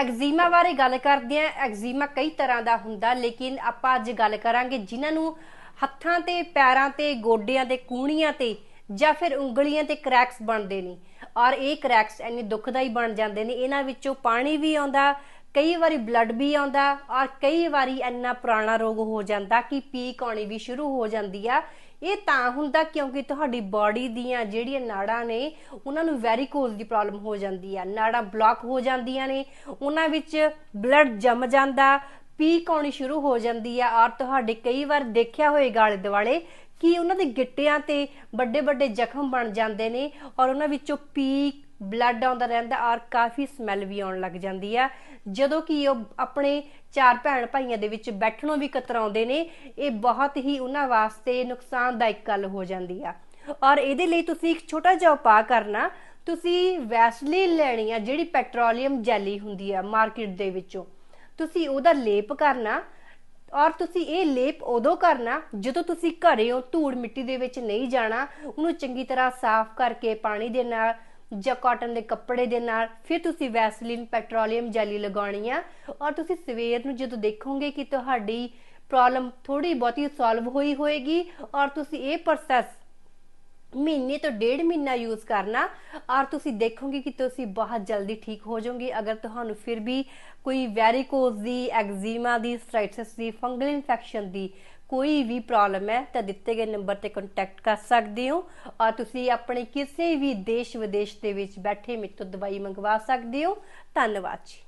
Eczema ਬਾਰੇ ਗੱਲ ਕਰਦੇ ਆਂ। ਐਗਜ਼ੀਮਾ ਕਈ ਤਰ੍ਹਾਂ ਦਾ ਹੁੰਦਾ, ਲੇਕਿਨ ਆਪਾਂ ਅੱਜ ਗੱਲ ਕਰਾਂਗੇ ਜਿਨ੍ਹਾਂ ਨੂੰ ਹੱਥਾਂ ਤੇ, ਪੈਰਾਂ ਤੇ, ਗੋਡਿਆਂ ਤੇ ਕੂਣੀਆਂ ਤੇ ਜਾਂ ਫਿਰ ਉਂਗਲੀਆਂ ਤੇ ਕ੍ਰੈਕਸ ਬਣਦੇ ਨੇ। ਔਰ ਇਹ ਕ੍ਰੈਕਸ ਇੰਨੇ ਦੁਖਦਾਈ ਬਣ ਜਾਂਦੇ ਨੇ। ਇਹਨਾਂ ਵਿੱਚੋਂ ਪਾਣੀ ਵੀ ਆਉਂਦਾ ਕਈ ਵਾਰੀ ਬਲੱਡ ਵੀ ਆਉਂਦਾ, ਔਰ ਕਈ ਵਾਰੀ ਇੰਨਾ ਪੁਰਾਣਾ ਰੋਗ ਹੋ ਜਾਂਦਾ ਕਿ ਪੀਕ ਆਉਣੀ ਵੀ ਸ਼ੁਰੂ ਹੋ ਜਾਂਦੀ ਆ। ਇਹ ਤਾਂ ਹੁੰਦਾ ਕਿਉਂਕਿ ਤੁਹਾਡੀ ਬਾਡੀ ਦੀਆਂ ਜਿਹੜੀਆਂ ਨਾੜਾਂ ਨੇ, ਉਹਨਾਂ ਨੂੰ ਵੈਰੀਕੋਜ਼ ਦੀ ਪ੍ਰੋਬਲਮ ਹੋ ਜਾਂਦੀ ਆ। ਨਾੜਾਂ ਬਲੌਕ ਹੋ ਜਾਂਦੀਆਂ ਨੇ, ਉਹਨਾਂ ਵਿੱਚ ਬਲੱਡ ਜੰਮ ਜਾਂਦਾ ਪੀਕ ਆਉਣੀ ਸ਼ੁਰੂ ਹੋ ਜਾਂਦੀ ਆ। ਔਰ ਤੁਹਾਡੇ ਕਈ ਵਾਰ ਦੇਖਿਆ ਹੋਏਗਾ ਆਲੇ ਦੁਆਲੇ ਕਿ ਉਹਨਾਂ ਦੇ ਗਿੱਟਿਆਂ ਤੇ ਵੱਡੇ ਵੱਡੇ ਜ਼ਖਮ ਬਣ ਜਾਂਦੇ ਨੇ ਔਰ ਉਹਨਾਂ ਵਿੱਚੋਂ ਪੀਕ, ਬਲੱਡ ਆਉਂਦਾ ਰਹਿੰਦਾ ਔਰ ਕਾਫੀ ਸਮੈਲ ਵੀ ਆਉਣ ਲੱਗ ਜਾਂਦੀ ਆ। ਜਦੋਂ ਕਿ ਉਹ ਆਪਣੇ ਚਾਰ ਭੈਣ ਭਾਈਆਂ ਦੇ ਵਿੱਚ ਬੈਠਣੋਂ ਵੀ ਕਤਰਾਉਂਦੇ ਨੇ, ਇਹ ਬਹੁਤ ਹੀ ਉਹਨਾਂ ਵਾਸਤੇ ਨੁਕਸਾਨਦਾਇਕ ਗੱਲ ਹੋ ਜਾਂਦੀ ਆ। ਔਰ ਇਹਦੇ ਲਈ ਤੁਸੀਂ ਇੱਕ ਛੋਟਾ ਜਿਹਾ ਉਪਾਅ ਕਰਨਾ, ਤੁਸੀਂ ਵੈਸਲੀਨ ਲੈਣੀ ਆ ਜਿਹੜੀ ਪੈਟਰੋਲੀਅਮ ਜੈਲੀ ਹੁੰਦੀ ਆ ਮਾਰਕੀਟ ਦੇ ਵਿੱਚੋਂ। ਤੁਸੀਂ ਉਹਦਾ ਲੇਪ ਕਰਨਾ ਔਰ ਤੁਸੀਂ ਇਹ ਲੇਪ ਉਦੋਂ ਕਰਨਾ ਜਦੋਂ ਤੁਸੀਂ ਘਰੇ ਹੋ ਧੂੜ ਮਿੱਟੀ ਦੇ ਵਿੱਚ ਨਹੀਂ ਜਾਣਾ, ਉਹਨੂੰ ਚੰਗੀ ਤਰ੍ਹਾਂ ਸਾਫ਼ ਕਰਕੇ ਪਾਣੀ ਦੇ ਨਾਲ ਜਾਂ ਕਾਟਨ ਦੇ ਕੱਪੜੇ ਦੇ ਨਾਲ, ਫਿਰ ਤੁਸੀਂ ਵੈਸਲੀਨ ਪੈਟਰੋਲੀਅਮ ਜੈਲੀ ਲਗਾਉਣੀ ਆ ਔਰ ਤੁਸੀਂ ਸਵੇਰ ਨੂੰ ਜਦੋਂ ਦੇਖੋਗੇ ਕਿ ਤੁਹਾਡੀ ਪ੍ਰੋਬਲਮ ਥੋੜੀ ਬਹੁਤੀ ਸੋਲਵ ਹੋਈ ਹੋਏਗੀ ਔਰ ਤੁਸੀਂ ਇਹ ਪ੍ਰੋਸੈਸ ਮਹੀਨੇ ਤੋਂ ਡੇਢ ਮਹੀਨਾ ਯੂਜ਼ ਕਰਨਾ। ਔਰ ਤੁਸੀਂ ਦੇਖੋਗੇ ਕਿ ਤੁਸੀਂ ਬਹੁਤ ਜਲਦੀ ਠੀਕ ਹੋ ਜਾਓਗੇ। ਅਗਰ ਤੁਹਾਨੂੰ ਫਿਰ ਵੀ ਕੋਈ ਵੈਰੀਕੋਜ਼ ਦੀ ਐਗਜ਼ੀਮਾ ਦੀ ਸਟ੍ਰਾਈਟਿਸ ਦੀ ਫੰਗਲ ਇਨਫੈਕਸ਼ਨ ਦੀ ਕੋਈ ਵੀ ਪ੍ਰੋਬਲਮ ਹੈ, ਤਾਂ ਦਿੱਤੇ ਗਏ ਨੰਬਰ ਤੇ ਕੰਟੈਕਟ ਕਰ ਸਕਦੇ ਹੋ। ਔਰ ਤੁਸੀਂ ਆਪਣੇ ਕਿਸੇ ਵੀ ਦੇਸ਼ ਵਿਦੇਸ਼ ਦੇ ਵਿੱਚ ਬੈਠੇ ਮੇਰੇ ਤੋਂ ਦਵਾਈ ਮੰਗਵਾ ਸਕਦੇ ਹੋ। ਧੰਨਵਾਦ ਜੀ।